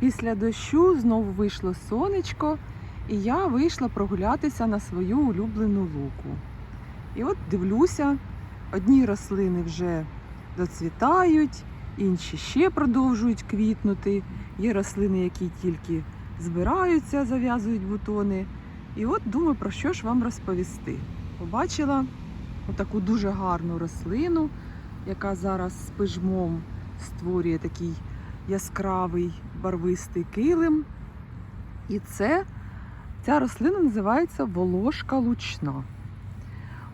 Після дощу знову вийшло сонечко, і я вийшла прогулятися на свою улюблену луку. І от дивлюся, одні рослини вже доцвітають, інші ще продовжують квітнути. Є рослини, які тільки збираються, зав'язують бутони. І от думаю, про що ж вам розповісти. Побачила таку дуже гарну рослину, яка зараз з пижмом створює такий яскравий барвистий килим. І це ця рослина називається волошка лучна.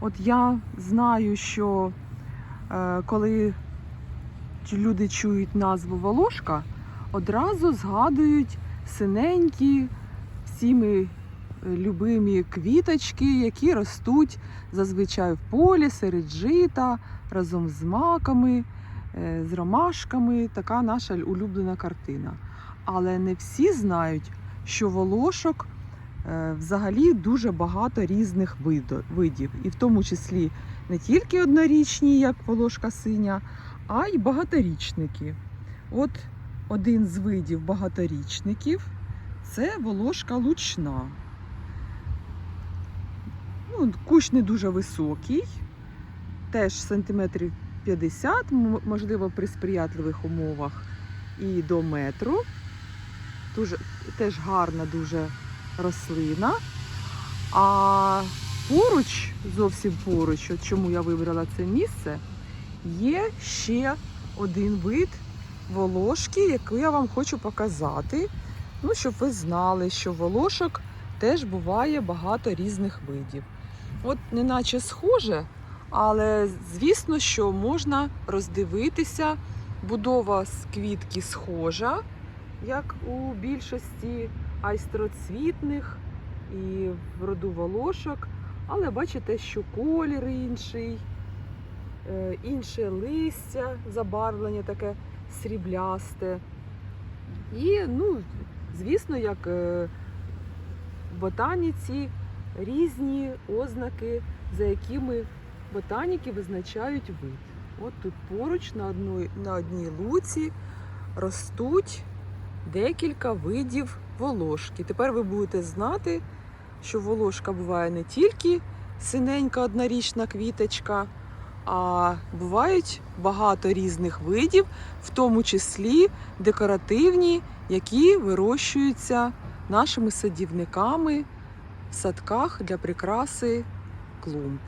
От я знаю, що е, коли люди чують назву волошка, одразу згадують синенькі, всіми е, любимі квіточки, які ростуть зазвичай в полі, серед жита, разом з маками, з ромашками. Така наша улюблена картина. Але не всі знають, що волошок е, взагалі дуже багато різних видів, і в тому числі не тільки однорічні, як волошка синя, а й багаторічники. От один з видів багаторічників це волошка лучна. Ну, кущ не дуже високий, теж сантиметрів 50, можливо, при сприятливих умовах і до метру. Дуже, теж гарна дуже рослина. А поруч, зовсім поруч, от чому я вибрала це місце, є ще один вид волошки, яку я вам хочу показати. Ну, щоб ви знали, що волошок теж буває багато різних видів. От неначе схоже, але звісно, що можна роздивитися. Будова з квітки схожа, як у більшості айстроцвітних і в роду волошок. Але бачите, що колір інший, е, інше листя, забарвлення таке сріблясте. І, ну, звісно, як е, в ботаніці різні ознаки, за якими ботаніки визначають вид. От тут поруч на одній, на одній луці ростуть декілька видів волошки. Тепер ви будете знати, що волошка буває не тільки синенька однорічна квіточка, а бувають багато різних видів, в тому числі декоративні, які вирощуються нашими садівниками в садках для прикраси клумб.